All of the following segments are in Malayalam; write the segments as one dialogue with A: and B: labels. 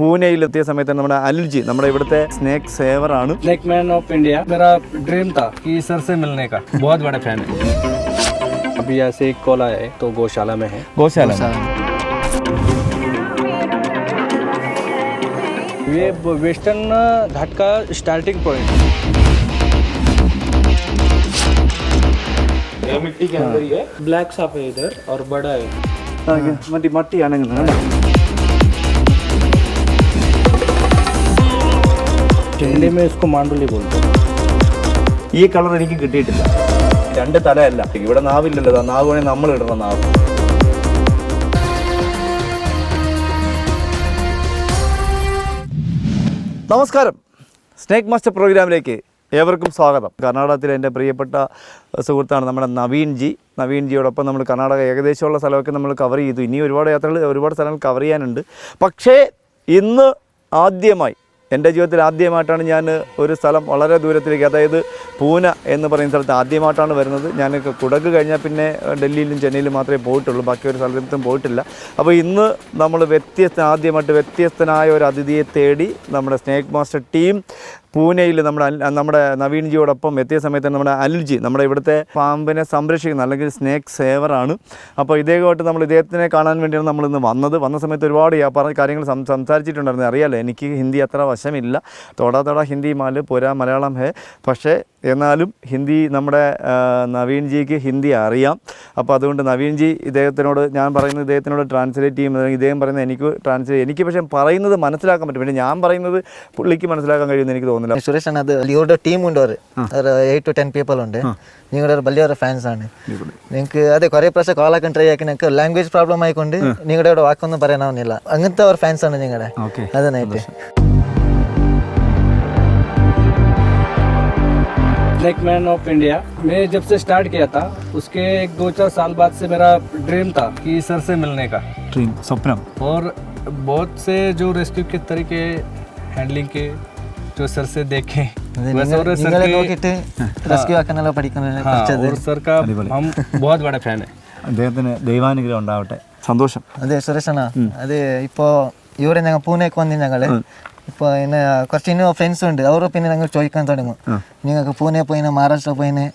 A: പൂനെയിൽ എത്തിയ സമയത്ത് നമ്മുടെ അനിൽജി നമ്മുടെ ഇവിടുത്തെ സ്നേക്ക് സേവർ ആണ്
B: स्नेक मैन ऑफ इंडिया मेरा ड्रीम था कि सर से मिलने का बहुत बड़ा फैन है अभी ऐसे एक कॉल आया है तो गौशाला में है
A: ഗോശാല
B: ये वेस्टर्न घाट का स्टार्टिंग पॉइंट ब्लैक साफ है इधर और बड़ा है
A: മറ്റേ മട്ടിയാണെങ്കിൽ
B: हिंदी में इसको मांडुली बोलते हैं
A: ഈ കളർ എനിക്ക് കിട്ടിയിട്ടില്ല രണ്ട് തലയല്ല ഇവിടെ നാവില്ലല്ലോ ദാ നാവ് വേണേൽ നമ്മൾ ഇടണം നാവ് നമസ്കാരം സ്നേക്ക് മാസ്റ്റർ പ്രോഗ്രാമിലേക്ക് ഏവർക്കും സ്വാഗതം കർണാടകത്തിലെ എൻ്റെ പ്രിയപ്പെട്ട സുഹൃത്താണ് നമ്മുടെ നവീൻ ജി നവീൻ ജിയോടൊപ്പം നമ്മൾ കർണാടക ഏകദേശമുള്ള സ്ഥലമൊക്കെ നമ്മൾ കവർ ചെയ്തു ഇനി ഒരുപാട് യാത്രകൾ ഒരുപാട് സ്ഥലങ്ങൾ കവർ ചെയ്യാനുണ്ട് പക്ഷേ ഇന്ന് ആദ്യമായി എന്റെ ജീവിതത്തിൽ ആദ്യമായിട്ടാണ് ഞാൻ ഒരു സ്ഥലം വളരെ ദൂരത്തിലേക്ക് അതായത് പൂന എന്ന് പറയുന്ന സ്ഥലത്ത് ആദ്യമായിട്ടാണ് വരുന്നത്. ഞാൻ കുടക് കഴിഞ്ഞാൽ പിന്നെ ഡൽഹിയിലും ചെന്നൈയിലും മാത്രമേ പോയിട്ടുള്ളൂ ബാക്കി ഒരു സ്ഥലത്തും പോയിട്ടില്ല. അപ്പോൾ ഇന്ന് നമ്മൾ വ്യത്യസ്ത ആദ്യമായിട്ട് വ്യത്യസ്തനായ ഒരു അതിഥിയെ തേടി നമ്മുടെ സ്നേക്ക് മാസ്റ്റർ ടീം പൂനെയിൽ നമ്മുടെ നമ്മുടെ നവീൻജിയോടൊപ്പം എത്തിയ സമയത്ത് നമ്മുടെ അനിൽജി നമ്മുടെ ഇവിടുത്തെ പാമ്പിനെ സംരക്ഷിക്കുന്ന അല്ലെങ്കിൽ സ്നേക്ക് സേവറാണ്. അപ്പോൾ ഇദ്ദേഹമായിട്ട് നമ്മൾ ഇദ്ദേഹത്തിനെ കാണാൻ വേണ്ടിയാണ് നമ്മൾ ഇന്ന് വന്നത്. വന്ന സമയത്ത് ഒരുപാട് പറഞ്ഞ കാര്യങ്ങൾ സംസാരിച്ചിട്ടുണ്ടായിരുന്നു. അറിയാലോ എനിക്ക് ഹിന്ദി അത്ര വശമില്ല. തോടാ തോടാ ഹിന്ദി മാൽ പുര മലയാളം ഹേ. പക്ഷേ എന്നാലും ഹിന്ദി നമ്മുടെ നവീൻജിക്ക് ഹിന്ദി അറിയാം. അപ്പോൾ അതുകൊണ്ട് നവീൻജി ഇദ്ദേഹത്തിനോട് ഞാൻ പറയുന്നത് ഇദ്ദേഹത്തിനോട് ട്രാൻസ്ലേറ്റ് ചെയ്യുമ്പോൾ ഇദ്ദേഹം പറയുന്നത് എനിക്ക് ട്രാൻസ്ലേറ്റ് എനിക്ക് പക്ഷേ പറയുന്നത് മനസ്സിലാക്കാൻ പറ്റും. പിന്നെ ഞാൻ പറയുന്നത് പുള്ളിക്ക് മനസ്സിലാക്കാൻ കഴിയുമെന്ന് എനിക്ക് തോന്നുന്നില്ല.
C: സുരേഷ് ആണ് അത് ഇവരുടെ ടീം ഉണ്ട് അവർ ഒരു എയ്റ്റ് ടു ടെൻ പീപ്പിൾ ഉണ്ട് നിങ്ങളുടെ ഒരു വലിയൊരു ഫാൻസ് ആണ്. നിങ്ങൾക്ക് അതെ കുറേ പ്രാവശ്യം കോൾ ആക്കാൻ ട്രൈ ആക്കി. നിങ്ങൾക്ക് ലാംഗ്വേജ് പ്രോബ്ലം ആയിക്കൊണ്ട് നിങ്ങളുടെ ഇവിടെ വാക്കൊന്നും പറയാനാവുന്നില്ല അങ്ങനത്തെ ഒരു ഫാൻസ് ആണ് നിങ്ങളുടെ.
A: Okay.
C: അതന്നായിട്ട്
B: snake man of India मैं जब से स्टार्ट किया था उसके एक दो चार साल बाद से मेरा ड्रीम था कि सर से मिलने का
A: ഡ്രീം സ്വപ്നം
B: और बहुत से जो रेस्क्यू के तरीके हैंडलिंग के जो सर से देखे वैसे और सर
C: നിങ്ങളെ
B: के
C: നോക്കിയിട്ട് റെസ്ക്യൂ ആക്കാനെല്ലാം പഠിക്കുന്നത്
B: हाँ, और सर का हम बहुत बड़ा फैन है
A: അദ്ദേഹത്തിന് ദൈവാനുഗ്രഹം ഉണ്ടാവട്ടെ സന്തോഷം
C: അതെ സുരേഷ് അണ്ണ അത് ഇപ്പോൾ ഇവിടെ ഞങ്ങൾ പൂനെക്ക് വന്ന് ഞങ്ങൾ ഇപ്പോൾ എന്നെ കുറച്ച് ഇനി ഫ്രണ്ട്സ് ഉണ്ട്. അവർ പിന്നെ ഞങ്ങൾ ചോദിക്കാൻ തുടങ്ങും. നിങ്ങൾക്ക് പൂനെ പോയിന് മഹാരാഷ്ട്ര പോയിന്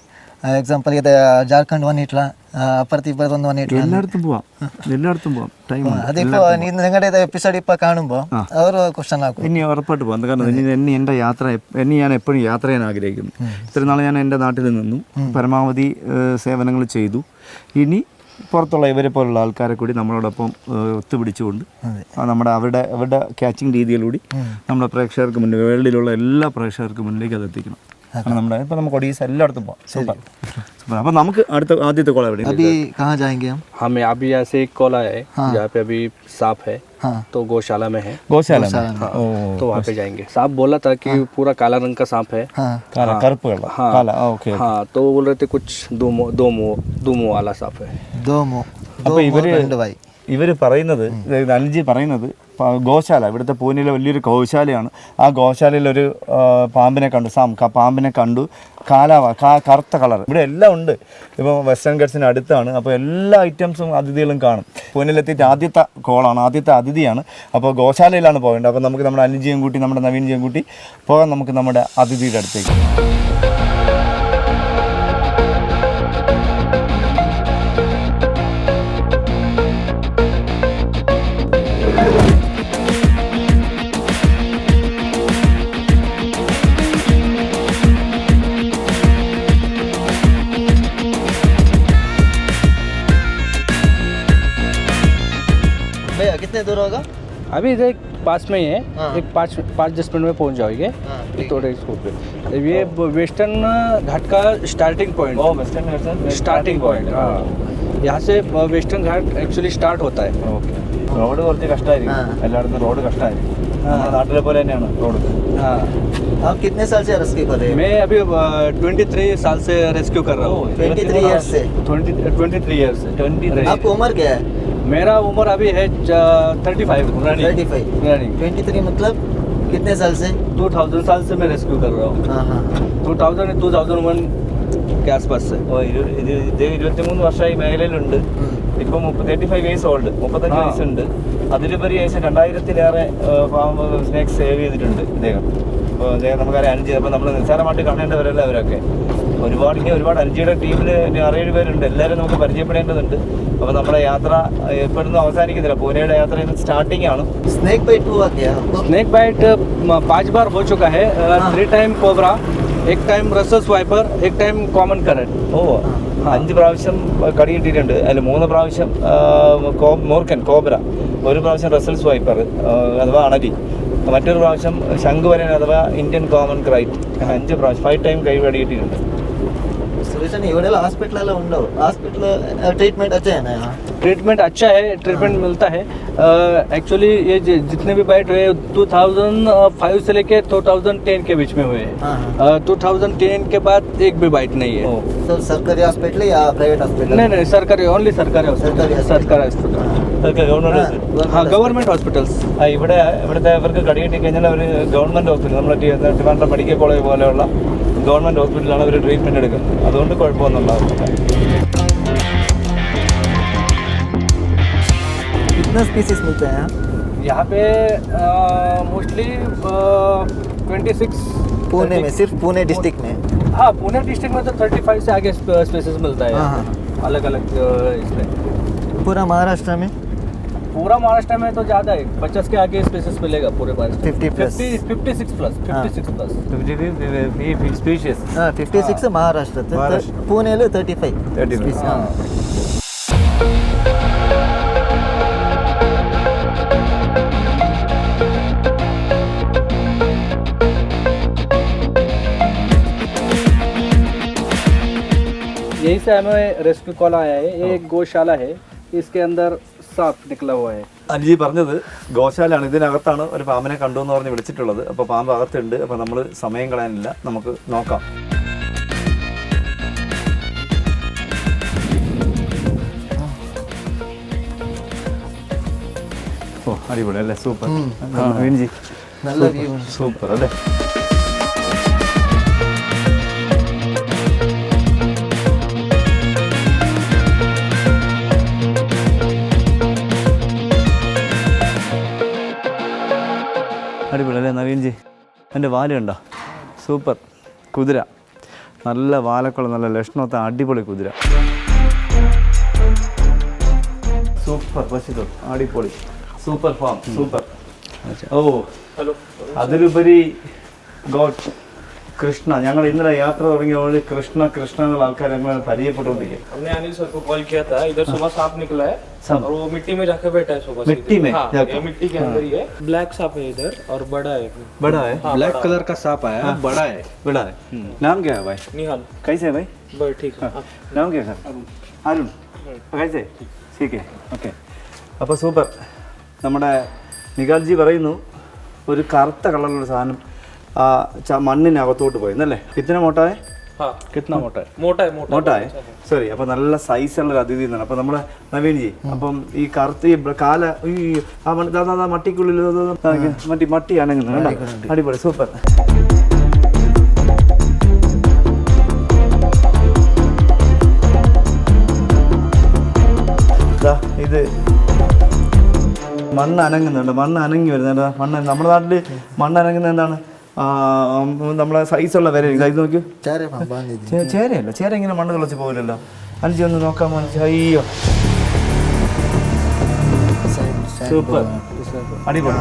C: എക്സാമ്പിൾ ഇത് ജാർഖണ്ഡ് വന്നിട്ടില്ല അപ്പുറത്ത് ഇപ്പുറത്ത് വന്നിട്ടില്ല.
A: എല്ലായിടത്തും പോവാം. എല്ലായിടത്തും പോവാം. ടൈം
C: അതിപ്പോ നിങ്ങളുടെ എപ്പിസോഡ് ഇപ്പൊ കാണുമ്പോ അവർ ക്വസ്റ്റൻ ആക്കും.
A: ഇനി ഉറപ്പായിട്ട് പോകാം കാരണം എന്നെ എന്റെ യാത്ര എന്നെ ഞാൻ എപ്പോഴും യാത്ര ചെയ്യാൻ ആഗ്രഹിക്കുന്നു. ഇത്ര നാൾ ഞാൻ എന്റെ നാട്ടിൽ നിന്നും. പരമാവധി സേവനങ്ങൾ ചെയ്തു. ഇനി പുറത്തുള്ള ഇവരെ പോലുള്ള ആൾക്കാരെ കൂടി നമ്മളോടൊപ്പം ഒത്തുപിടിച്ചുകൊണ്ട് നമ്മുടെ അവരുടെ അവരുടെ ക്യാച്ചിങ് രീതിയിലൂടി നമ്മുടെ പ്രേക്ഷകർക്ക് മുന്നിൽ വേൾഡിലുള്ള എല്ലാ പ്രേക്ഷകർക്ക് മുന്നിലേക്ക് അത് എത്തിക്കണം. നമ്മുടെ ഇപ്പം നമുക്ക് ഒഡീസ എല്ലായിടത്തും പോകാം സൂപ്പർ. സൂപ്പർ അപ്പം നമുക്ക് അടുത്ത ആദ്യത്തെ കോൾ എവിടെ
C: अभी कहाँ जाएंगे हम
B: हमें अभी ऐसे एक कॉल आया है जहाँ पे अभी सांप है
C: हाँ
B: तो गौशाला में है
A: ഗോശാല
B: हाँ, तो वहाँ पे जाएंगे सांप बोला था कि पूरा काला रंग का सांप है
C: हाँ
A: കാല കറുപ്പ് വെള്ളം
B: हाँ।
A: കാല ഓക്കെ
B: हाँ तो वो बोल रहे थे कुछ दो मो दो मो दो मो वाला सांप है
C: दो मो दो
A: അപ്പോൾ
C: मो
A: ഇവര്
C: രണ്ട് भाई
A: ഇവർ പറയുന്നത് അനിൽജി പറയുന്നത് ഗോശാല ഇവിടുത്തെ പൂനെയിലെ വലിയൊരു ഗോശാലയാണ്. ആ ഗോശാലയിൽ ഒരു പാമ്പിനെ കണ്ടു. സാം പാമ്പിനെ കണ്ടു. കാലാവ കറുത്ത കളർ ഇവിടെ എല്ലാം ഉണ്ട്. ഇപ്പോൾ വെസ്റ്റേൺ ഗട്ട്സിന് അടുത്താണ്. അപ്പോൾ എല്ലാ ഐറ്റംസും അതിഥികളും കാണും. പൂനെയിലെത്തിയിട്ട് ആദ്യത്തെ കോളാണ് ആദ്യത്തെ അതിഥിയാണ്. അപ്പോൾ ഗോശാലയിലാണ് പോകേണ്ടത്. അപ്പോൾ നമുക്ക് നമ്മുടെ അനിൽജിയും കൂട്ടി നമ്മുടെ നവീൻജിയും കൂട്ടി പോകാം. നമുക്ക് നമ്മുടെ അതിഥിയുടെ അടുത്തേക്ക്.
C: होगा
B: अभी इधर पास में ही है
C: हाँ।
B: एक पाँच पाँच दस मिनट में पहुँच जाओगे
C: हाँ
B: ये थोड़े इसको पे ये वेस्टर्न घाट का starting point
A: western
B: starting point हाँ यहाँ से वेस्टर्न घाट एक्चुअली स्टार्ट होता है
A: ഓക്കെ റോഡ് കുറച്ച് കഷ്ടമായിരിക്കും
C: ആ.
A: എല്ലായിടത്തും റോഡ് കഷ്ടമായിരിക്കും നമ്മുടെ നാട്ടിലെ പോലെ തന്നെയാണ് റോഡ്
B: हाँ
C: आप कितने साल से रेस्क्यू कर रहे हैं
B: मैं अभी ट्वेंटी थ्री साल से रेस्क्यू कर रहा हूँ
C: ट्वेंटी थ्री ईयर्स से
B: ट्वेंटी ट्वेंटी थ्री ईयर से
A: ट्वेंटी
C: आपको उम्र क्या है
B: मेरा उम्र अभी है thirty five
C: thirty five
B: running
C: twenty three मतलब कितने साल से
B: टू थाउजेंड साल से मैं रेस्क्यू कर रहा हूँ
C: हाँ हाँ
B: two thousand two thousand one के आसपास से
A: ഓ, ഇരു- ഇത് ഇത് ഇരുപത്തിമൂന്ന് വർഷമായി മേഖലയിലുണ്ട് ഇപ്പൊ തേർട്ടി ഫൈവ് ഇയേഴ്സ് ഓൾഡ് മുപ്പത്തഞ്ച്
B: ആ.
A: വയസ്സുണ്ട് അതിലുപരി ഏകദേശം രണ്ടായിരത്തിലേറെ ഫാം സ്നേക്സ് സേവ് ചെയ്തിട്ടുണ്ട് ഇദ്ദേഹം അപ്പോൾ അദ്ദേഹം നമുക്കറിയാം അഞ്ച് അപ്പോൾ നമ്മൾ നിസ്സാരമായിട്ട് കാണേണ്ടവരല്ല അവരൊക്കെ ഒരുപാട് ഇനി ഒരുപാട് അഞ്ചിയുടെ ടീമിൽ ആറേഴ് പേരുണ്ട്. എല്ലാവരും നമുക്ക് പരിചയപ്പെടേണ്ടതുണ്ട്. അപ്പോൾ നമ്മുടെ യാത്ര എപ്പോഴൊന്നും അവസാനിക്കുന്നില്ല. പൂനെയുടെ യാത്ര ഇന്ന് സ്റ്റാർട്ടിംഗ് ആണ്.
C: സ്നേക്
B: ബൈറ്റ് സ്നേക് ബൈറ്റ് പാഞ്ച് ബാർ ഹോ ചുക്ക ത്രീ ടൈം കോബ്ര എക് ടൈം റസൽ വൈപ്പർ എക് ടൈം കോമൺ കറന്റ്
A: ഓ അഞ്ച് പ്രാവശ്യം കടി കിട്ടിയിട്ടുണ്ട്. അതിൽ മൂന്ന് പ്രാവശ്യം മോർക്കൻ കോബ്ര. ഒരു പ്രാവശ്യം റസൽസ് വൈപ്പർ അഥവാ അണലി. മറ്റൊരു പ്രാവശ്യം ശംഖുവരൻ അഥവാ ഇന്ത്യൻ കോമൺ ക്രൈറ്റ് അഞ്ച് പ്രാവശ്യം ഫൈവ് ടൈം കൈ കിട്ടിയിട്ടുണ്ട് കിട്ടിയിട്ടുണ്ട്
C: सॉल्यूशन इवडेला हॉस्पिटल ला उंडो हॉस्पिटल ट्रीटमेंट अच्छा है ना यहाँ
B: ट्रीटमेंट अच्छा है ट्रीटमेंट मिलता है एक्चुअली ये जि- जितने भी बाइट हुए 2005 से लेके 2010 के बीच में हुए
C: हाँ,
B: हैं 2010 के बाद एक भी बाइट नहीं
A: ഓ
B: है
C: तो सरकारी हॉस्पिटल या प्राइवेट हॉस्पिटल
B: नहीं नहीं सरकारी ओनली सरकारी
C: सरकारी
B: हॉस्पिटल
C: hospital.
B: सरकारी हॉस्पिटल
A: ഇതൊക്കെ ഗവൺമെന്റ്
B: हाँ गवर्नमेंट हॉस्पिटल्स
A: ആ ഇവിടെ ഇവിടുത്തെ ഇവർക്ക് കടി കിട്ടി കഴിഞ്ഞാൽ അവർ ഗവൺമെന്റ് ഹോസ്പിറ്റൽ നമ്മുടെ ടി- ട്രിവാൻഡ്രം മെഡിക്കൽ കോളേജ് പോലെയുള്ള ഗവൺമെന്റ് ഹോസ്പിറ്റലാണ് അവർ ട്രീറ്റ്മെന്റ് എടുക്കുന്നത് അതുകൊണ്ട് കുഴപ്പമൊന്നും ഉണ്ടാവില്ല
C: कितना स्पीसीज मिलते हैं यहाँ
B: यहाँ पे मोस्टली ट्वेंटी सिक्स
C: पुणे में सिर्फ पुणे डिस्ट्रिक्ट में
B: हाँ पुणे डिस्ट्रिक्ट में तो थर्टी फाइव से आगे स्पेसिस मिलता है
C: हाँ,
B: अलग अलग इसमें
C: पूरा महाराष्ट्र में
B: पूरा महाराष्ट्र में तो ज़्यादा है। पचास के आगे स्पेसेस मिलेगा पूरे महाराष्ट्र
C: पुणे थर्टी
A: फाइव
B: यही से हमें रेस्क्यू कॉल आया है। ये एक गौशाला है। इसके अंदर सांप निकला हुआ है
A: അൽജി പറഞ്ഞത് ഗോശാലാണ് ഇതിനകത്താണ് ഒരു പാമ്പിനെ കണ്ടു എന്ന് പറഞ്ഞ് വിളിച്ചിട്ടുള്ളത് അപ്പോൾ പാമ്പ് അകത്തുണ്ട് അപ്പോൾ നമ്മൾ സമയം കളയാനില്ല നമുക്ക് നോക്കാം ഓ അടിപൊളി അല്ലേ സൂപ്പർ വീൺജി
C: നല്ല വ്യൂ
A: സൂപ്പർ അല്ലേ അല്ലേ എന്റെ വാൽ കണ്ടോ? സൂപ്പർ. കുതിര. നല്ല വാലക്കുള്ള നല്ല ലക്ഷണത്തെ അടിപൊളി കുതിര. സൂപ്പർ പശുത്തു അടിപൊളി. Super farm super. ഓ ഹലോ അതിലുപരി ഗോഡ്. കൃഷ്ണ ഞങ്ങൾ ഇന്നലെ യാത്ര തുടങ്ങിയപ്പോൾ കൃഷ്ണ കൃഷ്ണ എന്നുള്ള ആൾക്കാരെ ഞങ്ങൾ പരിചയപ്പെട്ടുകൊണ്ടിരിക്കും
D: हमने अनिल सर को कॉल किया था इधर सुबह सांप निकला है
A: सांप?
D: और वो मिट्टी में जाके बैठा है सुबह से
A: मिट्टी
D: इधर।
A: में
D: हाँ,
A: जाकर?
D: ये मिट्टी के अंदर ही है ब्लैक सांप है इधर और बड़ा है
A: बड़ा है
D: हाँ,
B: ब्लैक
D: बड़ा
B: कलर का सांप आया बड़ा है
A: बड़ा है नाम क्या है भाई
D: है। निहाल
A: कैसे है भाई
D: बस ठीक है हाँ।
A: नाम क्या है അരുൺ കഴിച്ചേ ശരിക്കേ ഓക്കെ അപ്പോൾ സൂപ്പർ നമ്മുടെ നികാൽജി പറയുന്നു ഒരു കറുത്ത കളറിലുള്ള സാധനം ആ മണ്ണിനകത്തോട്ട് പോയി. എന്നല്ലേ ഇത്തിന മോട്ടായ?
D: കിട്ടുന്ന മോട്ടായ?
A: മോട്ടായ സോറി അപ്പൊ നല്ല സൈസുള്ള ഒരു അതിഥി എന്നാണ്. അപ്പൊ നമ്മുടെ നവീൻജി അപ്പം ഈ കറുത്ത കാല ആ മട്ടിക്കുള്ളിൽ മട്ടി മട്ടി അണങ്ങുന്നത് അടിപൊളി സൂപ്പർ. ഇത് മണ്ണ് അനങ്ങുന്നുണ്ട്. മണ്ണ് അനങ്ങി വരുന്നുണ്ട് മണ്ണ് നമ്മുടെ നാട്ടിൽ മണ്ണ് അനങ്ങുന്നത് എന്താണ്? നമ്മളെ സൈസുള്ള വരെ സൈസ് നോക്കി. ചേരയല്ല ചേര ഇങ്ങനെ മണ്ണ് കളിച്ച് പോകില്ലല്ലോ അഞ്ചി ഒന്ന് നോക്കാൻ നോക്കാമോ അയ്യോ. സൂപ്പർ അടിപൊളി.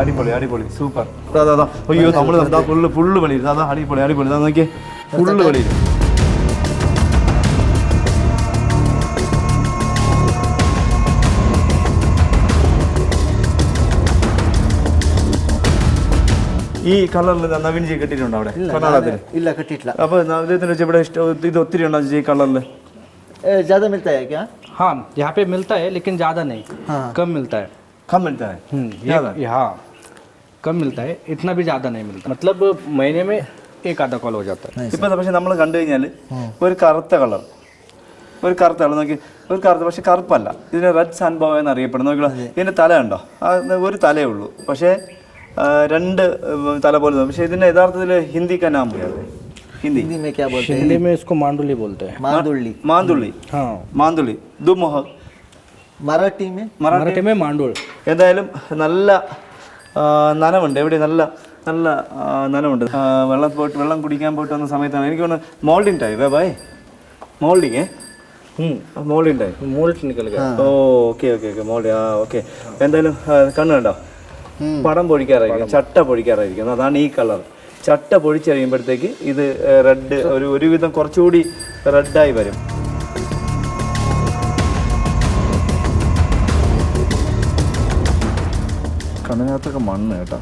A: അടിപൊളി അടിപൊളി. സൂപ്പർ അതാ അയ്യോ നമ്മൾ ഫുള്ള് ഫുള്ള് വെളിയിൽ. അതാ അടിപൊളി അടിപൊളി. അതാ നോക്കിയേ. ഫുള്ള് പണിയിരുന്നു ഈ കളറിൽ നവീൻ ജി കിട്ടിയിട്ടുണ്ടോ അവിടെ?
C: ഇല്ല കെട്ടിട്ടില്ല
A: അപ്പൊ നവീനത്തിന് വെച്ച് ഇവിടെ ഇഷ്ടം ഇത് ഒത്തിരി ഉണ്ടോ ജി കളറിൽ
C: ज्यादा मिलता है क्या
B: हाँ यहाँ पे मिलता है लेकिन ज़्यादा नहीं।
C: हाँ।
B: कम मिलता है।
A: कम
B: मिलता है? हम्म, कम मिलता है इतना भी ज़्यादा नहीं मिलता। मतलब महीने में एक आधा कॉल हो जाता है।
A: ഇപ്പൊ പക്ഷെ നമ്മൾ കണ്ടു കഴിഞ്ഞാൽ ഒരു കറുത്ത കളർ ഒരു കറുത്ത കളർ നോക്കി ഒരു കറുത്ത പക്ഷെ കറുപ്പല്ല ഇതിന് റെഡ് സൺബോവ് എന്ന് അറിയപ്പെടുന്നു നോക്കിയാ ഇതിന്റെ തല ഉണ്ടോ ഒരു തലയേ ഉള്ളൂ പക്ഷേ രണ്ട് ഉം, തല പോലെ തോന്നും പക്ഷേ ഇതിന്റെ യഥാർത്ഥത്തിൽ ഹിന്ദി കനാമ്പയാണ് हिंदी
C: हिंदी में क्या बोलते हैं
B: हिंदी में इसको मांडुली बोलते हैं
C: मारदुल्ली
A: മാന്തുള്ളി
B: हाँ
A: മാന്തുള്ളി ദുമുഹ
C: मराठी में
B: मराठी में मांडुल
A: എന്തായാലും നല്ല ആ, നനവുണ്ട് എവിടെ നല്ല നല്ല ആ, നനവുണ്ട് ആ, വെള്ളം പോയിട്ട് വെള്ളം കുടിക്കാൻ പോയിട്ട് വന്ന സമയത്താണ് എനിക്ക് തോന്നുന്നു മോൾഡിങ് ടൈം ഏ bye moulding moulding time
B: moult निकल गया
A: ഓ ഓക്കെ ഓക്കെ ഓക്കെ മോൾഡ് ആ ഓക്കെ എന്തായാലും ആ, കണ്ണ് കണ്ടോ പടം പൊഴിക്കാറായിരിക്കും ചട്ട പൊഴിക്കാറായിരിക്കും. അതാണ് ഈ കളർ. ചട്ട പൊഴിച്ച് കഴിയുമ്പോഴത്തേക്ക് ഇത് റെഡ് ഒരു ഒരുവിധം കുറച്ചുകൂടി റെഡായി വരും. കണ്ണിനകത്തൊക്കെ മണ്ണ് കേട്ടോ.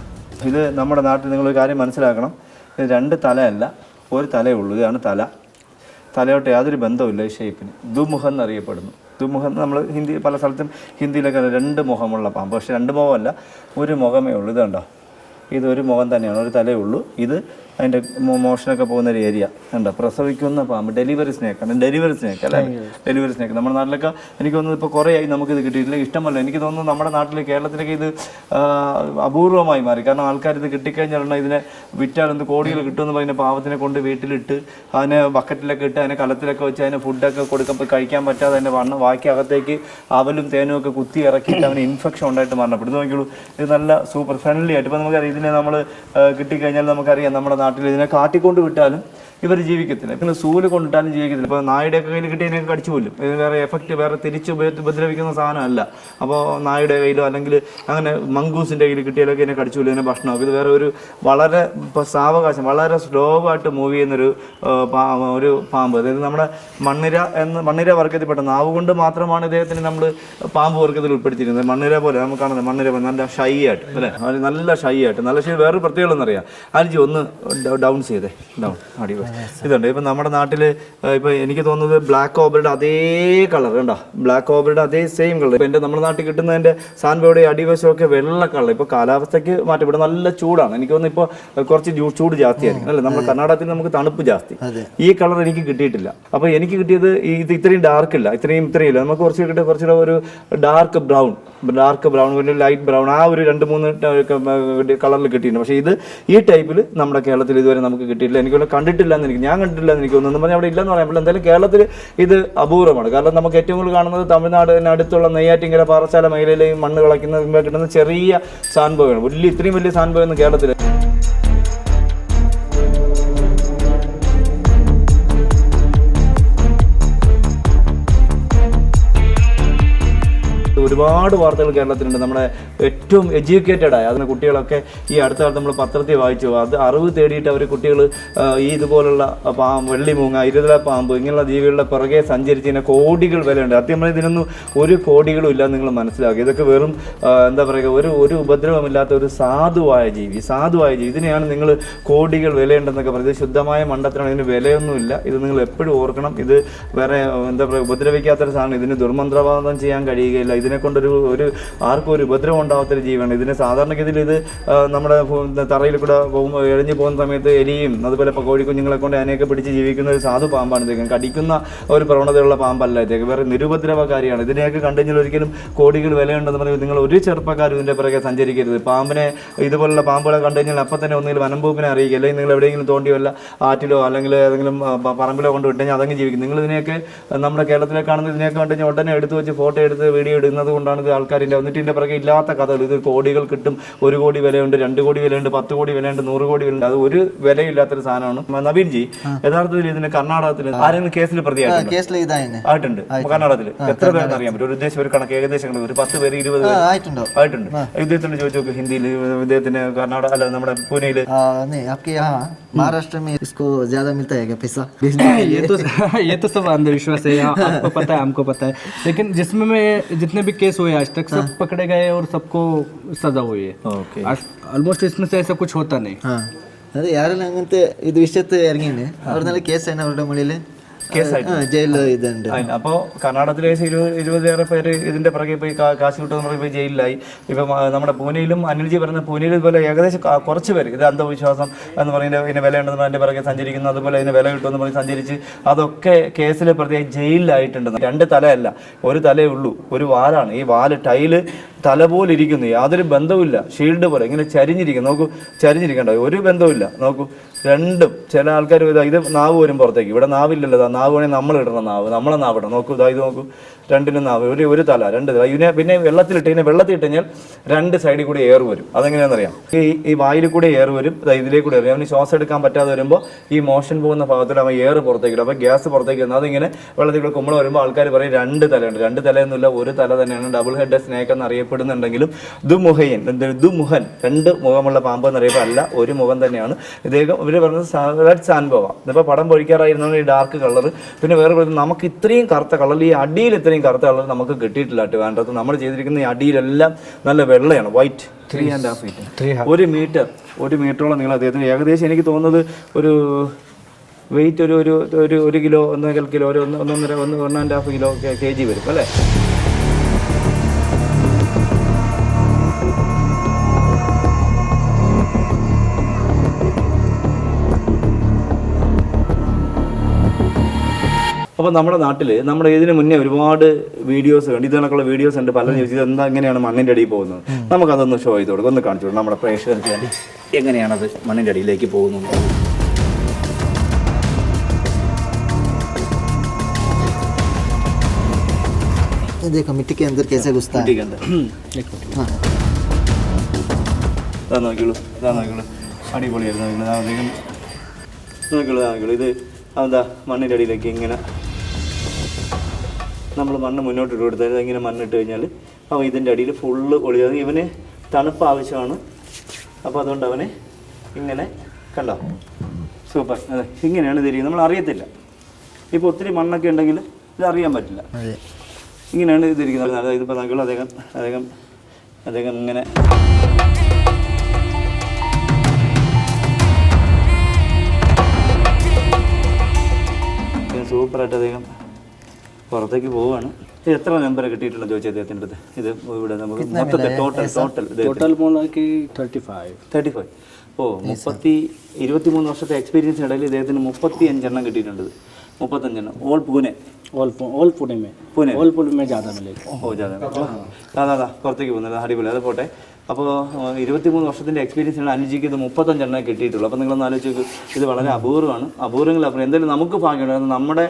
A: ഇത് നമ്മുടെ നാട്ടിൽ നിങ്ങളൊരു കാര്യം മനസ്സിലാക്കണം. ഇത് രണ്ട് തലയല്ല ഒരു തലയേ ഉള്ളൂ. ഇതാണ് തല. തലയോട്ട് യാതൊരു ബന്ധവുമില്ല ഈ ഷേപ്പിന് ദുമുഖം എന്നറിയപ്പെടുന്നു. ദുമുഖം നമ്മൾ ഹിന്ദി പല സ്ഥലത്തും ഹിന്ദിയിലൊക്കെ രണ്ട് മുഖമുള്ള പാമ്പ്. പക്ഷേ രണ്ട് മുഖമല്ല ഒരു മുഖമേ ഉള്ളൂ. ഇത് കണ്ടോ? ഇത് ഒരു മുഖം തന്നെയാണ്. ഒരു തലയേ ഉള്ളൂ. ഇത് അതിന്റെ മോഷനൊക്കെ പോകുന്ന ഒരു ഏരിയ ഉണ്ടോ പ്രസവിക്കുന്ന പാമ്പ് ഡെലിവറി സ്നേക്കാണ് ഡെലിവറി സ്നേക്ക് അല്ലേ? ഡെലിവറി സ്നേക്ക് നമ്മുടെ നാട്ടിലൊക്കെ എനിക്ക് തോന്നുന്നു ഇപ്പോൾ കുറേ ആയി നമുക്കിത് കിട്ടിയിട്ടില്ല. ഇഷ്ടമല്ല എനിക്ക് തോന്നുന്നു നമ്മുടെ നാട്ടിൽ കേരളത്തിലൊക്കെ ഇത് അപൂർവമായി മാറി. കാരണം ആൾക്കാർ ഇത് കിട്ടിക്കഴിഞ്ഞാൽ ഇതിനെ വിറ്റാൽ എന്ത് കോടികൾ കിട്ടുമെന്ന് പറഞ്ഞ പാവത്തിനെ കൊണ്ട് വീട്ടിലിട്ട് അതിനെ ബക്കറ്റിലൊക്കെ ഇട്ട് അതിനെ കലത്തിലൊക്കെ വെച്ച് അതിനെ ഫുഡൊക്കെ കൊടുക്കുമ്പോൾ കഴിക്കാൻ പറ്റാതെ അതിന്റെ വണ്ണം ബാക്കി അകത്തേക്ക് അവലും തേനും ഒക്കെ കുത്തി ഇറക്കിയിട്ട് അവന് ഇൻഫെക്ഷൻ ഉണ്ടായിട്ട് മരണപ്പെടും. ഇത് നോക്കിയുള്ളൂ ഇത് നല്ല സൂപ്പർ ഫ്രണ്ട്ലി ആയിട്ട്. ഇപ്പോൾ നമുക്കറിയാം ഇതിനെ നമ്മൾ കിട്ടിക്കഴിഞ്ഞാൽ നമുക്കറിയാം നമ്മുടെ നാട്ടിൽ ഇതിനെ കാട്ടിക്കൊണ്ട് വിട്ടാലും ഇവർ ജീവിക്കത്തില്ല. പിന്നെ സൂൽ കൊണ്ടിട്ടാലും ജീവിക്കത്തില്ല. ഇപ്പോൾ നായുടെ ഒക്കെ കയ്യിൽ കിട്ടിയതിനൊക്കെ കടിച്ചു പോലും ഇത് വേറെ എഫക്റ്റ് വേറെ തിരിച്ച് ഉപദ്രവിക്കുന്ന സാധനമല്ല. അപ്പോൾ നായുടെ കയ്യിലോ അല്ലെങ്കിൽ അങ്ങനെ മങ്കൂസിന്റെ കയ്യിൽ കിട്ടിയാലൊക്കെ ഇതിനെ കടിച്ചു പോലും ഇതിനെ ഭക്ഷണം ഇത് വേറെ ഒരു വളരെ സാവകാശം വളരെ സ്ലോ ആയിട്ട് മൂവ് ചെയ്യുന്നൊരു ഒരു പാമ്പ്. അതായത് നമ്മുടെ മണ്ണിര എന്ന് മണ്ണിര വർഗത്തിൽപ്പെട്ട നാവ് കൊണ്ട് മാത്രമാണ് ഇദ്ദേഹത്തിന് നമ്മൾ പാമ്പ് വർഗത്തിൽ ഉൾപ്പെടുത്തിയിരുന്നത്. മണ്ണിര പോലെ നമുക്ക് കാണുന്നത് മണ്ണിര നല്ല ഷൈ ആയിട്ട് അല്ലേ? നല്ല ഷൈ ആയിട്ട്. നല്ല ഷൈ വേറൊരു പ്രത്യേകത എന്നറിയാം ഒന്ന് ഡൗൺ ചെയ്തേ. ഡൗൺ. അടിപൊളി. ഇതുണ്ട്. ഇപ്പം നമ്മുടെ നാട്ടിൽ ഇപ്പം എനിക്ക് തോന്നുന്നത് ബ്ലാക്ക് ഓബറുടെ അതേ കളർ കണ്ടോ? ബ്ലാക്ക് ഓബറുടെ അതേ സെയിം കളർ. ഇപ്പം എന്റെ നമ്മുടെ നാട്ടിൽ കിട്ടുന്നതിന്റെ സാൻബോയുടെ അടിവശമൊക്കെ വെള്ള കളർ. ഇപ്പോൾ കാലാവസ്ഥയ്ക്ക് മാറ്റം. ഇവിടെ നല്ല ചൂടാണ്. എനിക്ക് തോന്നുന്നു ഇപ്പോൾ കുറച്ച് ചൂട് ജാസ്തിയായിരിക്കും. അല്ലേ? നമ്മുടെ കർണാടകത്തിൽ നമുക്ക് തണുപ്പ് ജാസ്തി. ഈ കളർ എനിക്ക് കിട്ടിയിട്ടില്ല. അപ്പോൾ എനിക്ക് കിട്ടിയത് ഇത് ഇത്രയും ഡാർക്ക് ഇല്ല. ഇത്രയും ഇത്രയും ഇല്ല. നമുക്ക് കുറച്ച് കിട്ടിയ കുറച്ചുകൂടെ ഒരു ഡാർക്ക് ബ്രൗൺ ഡാർക്ക് ബ്രൗൺ ഒരു ലൈറ്റ് ബ്രൗൺ ആ ഒരു രണ്ട് മൂന്ന് കളറിൽ കിട്ടിയിട്ടുണ്ട്. പക്ഷേ ഇത് ഈ ടൈപ്പിൽ നമ്മുടെ കേരളത്തിൽ ഇതുവരെ നമുക്ക് കിട്ടിയിട്ടില്ല. എനിക്കൊന്നും കണ്ടിട്ടില്ല എന്ന് എനിക്ക് ഞാൻ കണ്ടിട്ടില്ല എന്ന് എനിക്ക് തോന്നുന്നു. പറഞ്ഞാൽ അവിടെ ഇല്ലെന്ന് പറയാൻ പറ്റില്ല. എന്തായാലും കേരളത്തിൽ ഇത് അപൂർവമാണ്. കാരണം നമുക്ക് ഏറ്റവും കൂടുതൽ കാണുന്നത് തമിഴ്നാടിന് അടുത്തുള്ള നെയ്യാറ്റിങ്കര പാറശാല മേഖലയിലെയും മണ്ണ് കളയ്ക്കുന്ന കിട്ടുന്ന ചെറിയ സാൻഭവമാണ് വലിയ ഇത്രയും വലിയ സാൻഭവം എന്ന് കേരളത്തിൽ ഒരുപാട് വാർത്തകൾ കേരളത്തിലുണ്ട്. നമ്മുടെ ഏറ്റവും എഡ്യൂക്കേറ്റഡ് ആയ അതിന് കുട്ടികളൊക്കെ ഈ അടുത്ത കാലത്ത് നമ്മൾ പത്രത്തിൽ വായിച്ചു. അത് അറിവ് തേടിയിട്ട് അവർ കുട്ടികൾ ഈ ഇതുപോലുള്ള പാമ്പ് വെള്ളിമൂങ്ങ ഇരുതല പാമ്പ് ഇങ്ങനെയുള്ള ജീവികളുടെ പുറകെ സഞ്ചരിച്ച് ഇതിന് കോടികൾ വിലയുണ്ട്. പറഞ്ഞാൽ ഇതിനൊന്നും ഒരു കോടികളും ഇല്ല നിങ്ങൾ മനസ്സിലാക്കുക ഇതൊക്കെ വെറും എന്താ പറയുക ഒരു ഒരു ഉപദ്രവമില്ലാത്ത ഒരു സാധുവായ ജീവി സാധുവായ ജീവി. ഇതിനെയാണ് നിങ്ങൾ കോടികൾ വിലയുണ്ടെന്നൊക്കെ പറയുന്നത്. ശുദ്ധമായ മണ്ടത്തിനാണ് ഇതിന് വിലയൊന്നുമില്ല. ഇത് നിങ്ങൾ എപ്പോഴും ഓർക്കണം. ഇത് വേറെ എന്താ പറയുക ഉപദ്രവിക്കാത്തൊരു സാധനം ഇതിന് ദുർമന്ത്രവാദം ചെയ്യാൻ കഴിയുകയില്ല. ഇതിനെ കൊണ്ടൊരു ഒരു ആർക്കും ഒരു ഉപദ്രവം ഉണ്ടാവാത്തൊരു ജീവിയാണ് ഇതിന് സാധാരണഗതിയിൽ ഇത് നമ്മുടെ തറയിൽ കൂടെ പോകുമ്പോൾ എഴഞ്ഞു പോകുന്ന സമയത്ത് എലിയും അതുപോലെ കോഴിക്കുഞ്ഞുങ്ങളെ കൊണ്ട് അതിനെയൊക്കെ പിടിച്ച് ജീവിക്കുന്ന ഒരു സാധു പാമ്പാണ് ഇദ്ദേഹം കടിക്കുന്ന ഒരു പ്രവണതയുള്ള പാമ്പല്ല ഇദ്ദേഹം വേറെ നിരുപദ്രവകാരിയാണ്. ഇതിനെയൊക്കെ കണ്ടുകഴിഞ്ഞാൽ ഒരിക്കലും കോടികൾ വിലയുണ്ടെന്ന് പറയുമ്പോൾ നിങ്ങൾ ഒരു ചെറുപ്പക്കാരും ഇതിന്റെ പിറകെ സഞ്ചരിക്കരുത്. പാമ്പിനെ ഇതുപോലുള്ള പാമ്പുകളെ കണ്ടു കഴിഞ്ഞാൽ അപ്പം തന്നെ ഒന്നുകിൽ വനംവകുപ്പിനെ അറിയിക്കുക. അല്ലെങ്കിൽ നിങ്ങൾ എവിടെയെങ്കിലും തോണ്ടി വല്ല ആറ്റിലോ അല്ലെങ്കിൽ ഏതെങ്കിലും പറമ്പിലോ കൊണ്ട് വിട്ട് കഴിഞ്ഞാൽ അതങ്ങ് ജീവിക്കും. നിങ്ങൾ ഇതിനെയൊക്കെ നമ്മുടെ കേരളത്തിലെ കാണുന്ന ഇതിനെയൊക്കെ കണ്ടു കഴിഞ്ഞാൽ ഉടനെ എടുത്ത് വെച്ച് ഫോട്ടോ എടുത്ത് വീഡിയോ ഇടുന്നത് കൊണ്ടാണ് ഇത് ആൾക്കാരിൻ്റെ എന്നിട്ട് ഇതിൻ്റെ പിറകെ ഇല്ലാത്ത കഥകൾ ഇത് കോടികൾ കിട്ടും ഒരു കോടി വിലയുണ്ട് രണ്ട് കോടി വിലയുണ്ട് പത്ത് കോടി വിലയുണ്ട് നൂറ് കോടി വിലയുണ്ട് അത് ഒരു വിലയില്ലാത്തൊരു സാധനമാണ് മ- നവീൻ ജി യഥാർത്ഥത്തിൽ ഇതിന് കർണാടകത്തിൽ ആരെങ്കിലും കേസിൽ പ്രതിയായിട്ടുണ്ട്
C: കേസിൽ ഇതായിന്
A: ആയിട്ടുണ്ട് കർണാടകത്തിൽ എത്ര പേർക്ക് അറിയാൻ പറ്റും ഒരു ഉദ്ദേശം ഒരു കണക്ക് ഏകദേശം കണക്ക് ഒരു പത്ത് പേര് ഇരുപത്
C: ആ,
A: പേര്
C: ആയിട്ടുണ്ടോ
A: ആയിട്ടുണ്ട് ഇദ്ദേഹത്തിന് ചോദിച്ചു നോക്ക് ഹിന്ദിയിൽ ഇദ്ദേഹത്തിന് കർണാടക അല്ല നമ്മുടെ പൂനെയിൽ
C: आ, नहीं आपके यहाँ महाराष्ट्र में इसको ज्यादा मिलता है क्या पैसा बेचने के लिए
B: ये तो ये तो सब अंधविश्वास है यहाँ आपको पता है हमको पता है लेकिन जिसमें में जितने भी केस हुए आज तक सब पकड़े गए और सबको सजा हुई है ಆಲ್ಮೋಸ್ಟ್ इसमें से ऐसा कुछ होता नहीं
C: ಅದೇ ಯಾರೆಲ್ಲ ಹಂಗಂತೆ ಇದು ವಿಷಯಕ್ಕೆ ಇರಂಗಿಲ್ಲ ಅವ್ರನ್ನೆಲ್ಲ ಕೇಸ್ ಏನ ಹೊರಡ
A: ಮಳಿಲಿ
C: ജയിലിൽ ഇതുണ്ട്.
A: അപ്പോൾ കർണാടകത്തിലെ ഇരുപതിലേറെ പേര് ഇതിന്റെ പിറകെ പോയി കാശ് കിട്ടുമെന്ന് പറയുമ്പോൾ ജയിലിലായി. ഇപ്പം നമ്മുടെ പൂനെയിലും അനിൽജി പറഞ്ഞ പൂനെയിൽ ഇതുപോലെ ഏകദേശം കുറച്ച് പേര് ഇത് അന്ധവിശ്വാസം എന്ന് പറയുന്നത് ഇതിന് വില ഉണ്ടെന്ന് അതിന്റെ പിറകെ സഞ്ചരിക്കുന്നു. അതുപോലെ ഇതിന് വില കിട്ടുമെന്ന് പറഞ്ഞ് സഞ്ചരിച്ച് അതൊക്കെ കേസിൽ പ്രതി ജയിലിലായിട്ടുണ്ട്. രണ്ട് തലയല്ല ഒരു തലയേ ഉള്ളൂ ഒരു വാലാണ്. ഈ വാൽ ടൈൽ തല പോലെ ഇരിക്കുന്നു. യാതൊരു ബന്ധവുമില്ല. ഷീൽഡ് പോലെ ഇങ്ങനെ ചരിഞ്ഞിരിക്കുന്നു. നോക്കൂ ചരിഞ്ഞിരിക്കണ്ട ഒരു ബന്ധവുമില്ല. നോക്കൂ രണ്ടും ചില ആൾക്കാർ ഇതാ നാവ് വരും പുറത്തേക്ക്. ഇവിടെ നാവില്ലല്ലോ നാവ് വേണമെങ്കിൽ നമ്മൾ ഇടണം നാവ്. നമ്മളെ നാവ് ഇടണം നോക്കൂ ഇതാ ഇത് നോക്കൂ. രണ്ടിനും നാവ്. ഒരു ഒരു തല രണ്ട് തല. ഇതിനെ പിന്നെ വെള്ളത്തിലിട്ട് ഇതിനെ വെള്ളത്തിൽ ഇട്ട് കഴിഞ്ഞാൽ രണ്ട് സൈഡിൽ കൂടി എയർ വരും. അതെങ്ങനെയാണെന്നറിയാം? ഈ ഈ വായിൽ കൂടി എയർ വരും. ഇതാ ഇതിലേക്ക് കൂടി വരും. അവന് ശ്വാസം എടുക്കാൻ പറ്റാതെ വരുമ്പോൾ ഈ മോഷൻ പോകുന്ന ഭാഗത്തിൽ അവൻ എയർ പുറത്തേക്ക് അപ്പോൾ ഗ്യാസ് പുറത്തേക്ക് വന്നു അതിങ്ങനെ വെള്ളത്തിൽ കൂടെ കുമ്പളം വരുമ്പോൾ ആൾക്കാർ പറയും രണ്ട് തലയുണ്ട് രണ്ട് തലയൊന്നുമില്ല ഒരു തല തന്നെയാണ് ഡബിൾ ഹെഡ് സ്നേക്ക് എന്ന് അറിയപ്പെടുന്നുണ്ടെങ്കിലും ദുമുഹയൻ ദുമുഹൻ. രണ്ട് മുഖമുള്ള പാമ്പ് എന്നറിയപ്പോൾ അല്ല ഒരു മുഖം തന്നെയാണ്. ഇദ്ദേഹം ഇവർ പറഞ്ഞത് റെഡ് സാൻബോവ ഇതിപ്പോൾ പടം പൊഴിക്കാറായിരുന്നു ഈ ഡാർക്ക് കളർ പിന്നെ വേറെ പറയുന്നത് നമുക്ക് ഇത്രയും കറുത്ത കളർ ഈ അടിയിൽ ഇത്രയും കറുത്ത കളർ നമുക്ക് കിട്ടിയിട്ടില്ല വേണ്ടത് നമ്മൾ ചെയ്തിരിക്കുന്ന ഈ അടിയിലെല്ലാം നല്ല വെള്ളയാണ് white three and half feet ഒരു മീറ്റർ ഒരു മീറ്ററോളം നിങ്ങൾ അദ്ദേഹത്തിന്. ഏകദേശം എനിക്ക് തോന്നുന്നത് ഒരു വെയിറ്റ് ഒരു ഒരു ഒരു ഒരു കിലോ ഒന്നേകാൽ കിലോ ഒരു ഒന്ന് ഒന്നൊന്നര ഒന്ന് one and half kilo K G വരും അല്ലേ? അപ്പോൾ നമ്മുടെ നാട്ടിൽ നമ്മുടെ ഇതിന് മുന്നേ ഒരുപാട് വീഡിയോസ് ഉണ്ട് ഇതിനൊക്കെയുള്ള വീഡിയോസ് ഉണ്ട് പലരും ചോദിച്ചത് എന്താ എങ്ങനെയാണ് മണ്ണിൻ്റെ അടിയിൽ പോകുന്നത് നമുക്കതൊന്ന് ഷോ ചെയ്ത് കൊടുക്കും ഒന്ന് കാണിച്ചു കൊടുക്കും നമ്മുടെ പ്രേക്ഷകർക്ക് വേണ്ടി എങ്ങനെയാണത് മണ്ണിൻ്റെ അടിയിലേക്ക് പോകുന്നത്
C: ये देखो मिट्टी के अंदर कैसे घुसता है
A: കുട്ടിക്കുണ്ട്
C: हाँ
A: ഇതാ നോക്കിയുള്ളൂ ഇതാ നോക്കിയുള്ളൂ അടിപൊളിയായിരുന്നു നോക്കിയുള്ളൂ ഇതാ അധികം നോക്കിയുള്ളൂ ഇതാ നോക്കിയുള്ളൂ ഇത് അതെന്താ മണ്ണിൻ്റെ അടിയിലേക്ക് ഇങ്ങനെ നമ്മൾ മണ്ണ് മുന്നോട്ട് ഇട്ട് കൊടുത്താൽ ഇങ്ങനെ മണ്ണിട്ട് കഴിഞ്ഞാൽ അവൻ ഇതിന്റെ അടിയിൽ ഫുള്ള് ഒളിയാതെ ഇവന് തണുപ്പ് ആവശ്യമാണ്. അപ്പോൾ അതുകൊണ്ട് അവനെ ഇങ്ങനെ കണ്ടോ? സൂപ്പർ അതെ. ഇങ്ങനെയാണ് തിരിയുന്നത് നമ്മൾ അറിയത്തില്ല ഇപ്പോൾ ഒത്തിരി മണ്ണൊക്കെ ഉണ്ടെങ്കിൽ ഇത് അറിയാൻ പറ്റില്ല. ഇങ്ങനെയാണ് ഇതിരിക്കുന്നത് അതായത് ഇപ്പോൾ നമുക്ക് അദ്ദേഹം അദ്ദേഹം അദ്ദേഹം ഇങ്ങനെ സൂപ്പറായിട്ട് അദ്ദേഹം പുറത്തേക്ക് പോവാണ് എത്ര നമ്പർ കിട്ടിയിട്ടുള്ള ചോദിച്ചത് അദ്ദേഹത്തിന്റെ ഇത് ഇവിടെ നമുക്ക് മൊത്തത്തിൽ ടോട്ടൽ ടോട്ടൽ
B: ടോട്ടൽ മോളാക്കി തേർട്ടി ഫൈവ്
A: തേർട്ടി ഫൈവ് ഓ മുപ്പത്തി ഇരുപത്തി മൂന്ന് വർഷത്തെ എക്സ്പീരിയൻസ് ഇടയിൽ ഇദ്ദേഹത്തിന് മുപ്പത്തി അഞ്ചെണ്ണം കിട്ടിയിട്ടുണ്ട് മുപ്പത്തഞ്ചെണ്ണം.
B: All Pune. All
A: all
B: Pune. Pune all Pune ജാഥ
A: ഓ ജാതാ അതാ അതാ പുറത്തേക്ക് പോകുന്നത് അടിപൊളി. അത് പോട്ടെ. അപ്പോൾ ഇരുപത്തിമൂന്ന് വർഷത്തിന്റെ എക്സ്പീരിയൻസിനാണ് അനുജിക്ക് ഇത് മുപ്പത്തഞ്ചെണ്ണം കിട്ടിയിട്ടുള്ളൂ. അപ്പോൾ നിങ്ങളൊന്ന് ആലോചിച്ച് ഇത് വളരെ അപൂർവമാണ്. അപൂർവങ്ങൾ അപ്പം എന്തായാലും നമുക്ക് ഭാഗ്യമുണ്ട്. നമ്മുടെ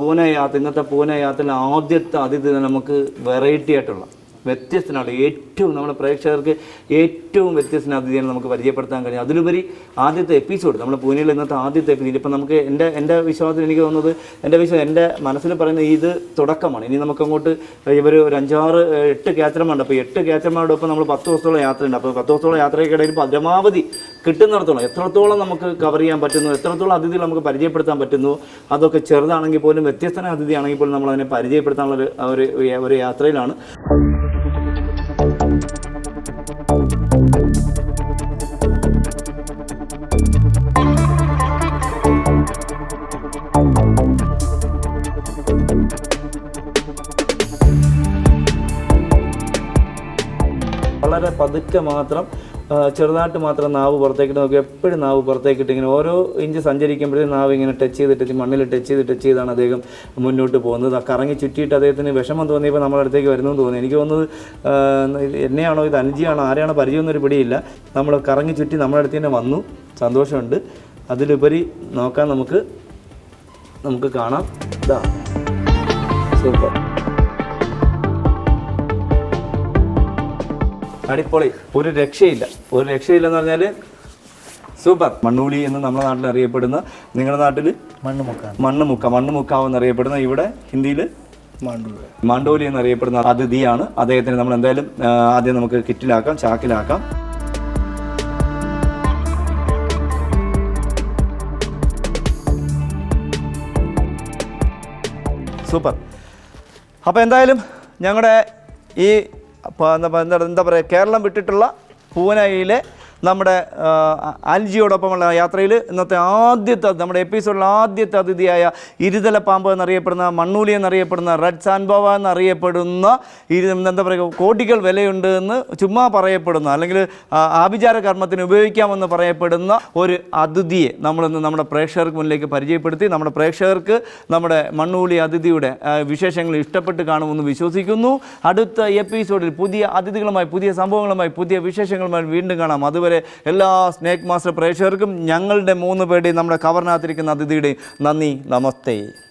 A: പൂനെ യാത്ര ഇന്നത്തെ പൂനെ യാത്രയിൽ ആദ്യത്തെ അതിഥി നമുക്ക് വെറൈറ്റി ആയിട്ടുള്ള വ്യത്യസ്തനാണ്. ഏറ്റവും നമ്മുടെ പ്രേക്ഷകർക്ക് ഏറ്റവും വ്യത്യസ്തന അതിഥിയാണ് നമുക്ക് പരിചയപ്പെടുത്താൻ കഴിയും അതിലുപരി ആദ്യത്തെ എപ്പിസോഡ് നമ്മൾ പൂനെയിൽ ഇന്നത്തെ ആദ്യത്തെ എപ്പിസോഡ് ഇപ്പം നമുക്ക് എന്റെ എന്റെ വിശ്വാസത്തിൽ എനിക്ക് തോന്നുന്നത് എന്റെ വിശ്വാസം എന്റെ മനസ്സിൽ പറയുന്നത് ഇത് തുടക്കമാണ്. ഇനി നമുക്ക് അങ്ങോട്ട് ഇവർ ഒരു അഞ്ചാറ് എട്ട് ക്യാച്ചർമാരുണ്ട് അപ്പോൾ എട്ട് ക്യാച്ചർമാരോടൊപ്പം നമ്മൾ പത്ത് ദിവസത്തോളം യാത്രയുണ്ട്. അപ്പോൾ പത്ത് ദിവസത്തോളം യാത്രയ്ക്കിടയിൽ പരമാവധി കിട്ടുന്നിടത്തോളം എത്രത്തോളം നമുക്ക് കവർ ചെയ്യാൻ പറ്റുന്നു എത്രത്തോളം അതിഥികൾ നമുക്ക് പരിചയപ്പെടുത്താൻ പറ്റുന്നു അതൊക്കെ ചെറുതാണെങ്കിൽ പോലും വ്യത്യസ്തന അതിഥിയാണെങ്കിൽ പോലും നമ്മൾ അതിനെ പരിചയപ്പെടുത്താനുള്ള ഒരു ഒരു യാത്രയിലാണ്. വളരെ പതുക്കെ മാത്രം ചെറുതായിട്ട് മാത്രം നാവ് പുറത്തേക്കിട്ട് നോക്കി എപ്പോഴും നാവ് പുറത്തേക്കിട്ട് ഇങ്ങനെ ഓരോ ഇഞ്ച് സഞ്ചരിക്കുമ്പോഴേ നാവ് ഇങ്ങനെ ടച്ച് ചെയ്ത് ടച്ച് മണ്ണിൽ ടച്ച് ചെയ്ത് ടച്ച് ചെയ്താണ് അദ്ദേഹം മുന്നോട്ട് പോകുന്നത്. കറങ്ങി ചുറ്റിയിട്ട് അദ്ദേഹത്തിന് വിഷമം തോന്നിയപ്പോൾ നമ്മുടെ അടുത്തേക്ക് വരുന്നു തോന്നി എനിക്ക് തോന്നുന്നത് എന്നെയാണോ ഇത് അനുജിയാണോ ആരെയാണോ പരിചയമൊന്നൊരു പിടിയില്ല. നമ്മൾ കറങ്ങി ചുറ്റി നമ്മുടെ അടുത്ത് തന്നെ വന്നു. സന്തോഷമുണ്ട്. അതിലുപരി നോക്കാൻ നമുക്ക് നമുക്ക് കാണാം. ഇതാ സൂപ്പർ. അടിപൊളി. ഒരു രക്ഷയില്ല. ഒരു രക്ഷയില്ലെന്ന് പറഞ്ഞാൽ സൂപ്പർ. മണ്ണൂലി എന്ന് നമ്മുടെ നാട്ടിൽ അറിയപ്പെടുന്ന നിങ്ങളുടെ നാട്ടിൽ
C: മണ്ണുമുക്ക മണ്ണുമുക്ക
A: മണ്ണുമുക്കാവ് മുക്ക എന്നറിയപ്പെടുന്ന ഇവിടെ ഹിന്ദിയിൽ മാണ്ടോലി എന്നറിയപ്പെടുന്ന അതിഥിയാണ് അദ്ദേഹത്തിന് നമ്മൾ എന്തായാലും ആദ്യം നമുക്ക് കിറ്റിലാക്കാം ചാക്കിലാക്കാം. സൂപ്പർ. അപ്പോൾ എന്തായാലും ഞങ്ങളുടെ ഈ എന്താ എന്താ പറയുക കേരളം വിട്ടിട്ടുള്ള പൂനെയിലെ നമ്മുടെ ആൽജിയോടൊപ്പമുള്ള യാത്രയിൽ ഇന്നത്തെ ആദ്യത്തെ നമ്മുടെ എപ്പിസോഡിൽ ആദ്യത്തെ അതിഥിയായ ഇരുതല പാമ്പ് എന്നറിയപ്പെടുന്ന മണ്ണൂലി എന്നറിയപ്പെടുന്ന റെഡ് സാൻബോവ എന്നറിയപ്പെടുന്ന ഇരു എന്താ പറയുക കോടികൾ വിലയുണ്ട് എന്ന് ചുമ്മാ പറയപ്പെടുന്ന അല്ലെങ്കിൽ ആഭിചാര കർമ്മത്തിന് ഉപയോഗിക്കാമെന്ന് പറയപ്പെടുന്ന ഒരു അതിഥിയെ നമ്മളിന്ന് നമ്മുടെ പ്രേക്ഷകർക്ക് മുന്നിലേക്ക് പരിചയപ്പെടുത്തി നമ്മുടെ പ്രേക്ഷകർക്ക് നമ്മുടെ മണ്ണൂലി അതിഥിയുടെ വിശേഷങ്ങൾ ഇഷ്ടപ്പെട്ട് കാണുമെന്ന് വിശ്വസിക്കുന്നു. അടുത്ത എപ്പിസോഡിൽ പുതിയ അതിഥികളുമായി പുതിയ സംഭവങ്ങളുമായി പുതിയ വിശേഷങ്ങളുമായി വീണ്ടും കാണാം. അതുവരെ എല്ലാ സ്നേക് മാസ്റ്റർ പ്രേക്ഷകർക്കും ഞങ്ങളുടെ മൂന്ന് പേരുടെയും നമ്മുടെ കവറിനകത്തിരിക്കുന്ന അതിഥിയുടെയും നന്ദി നമസ്തേ.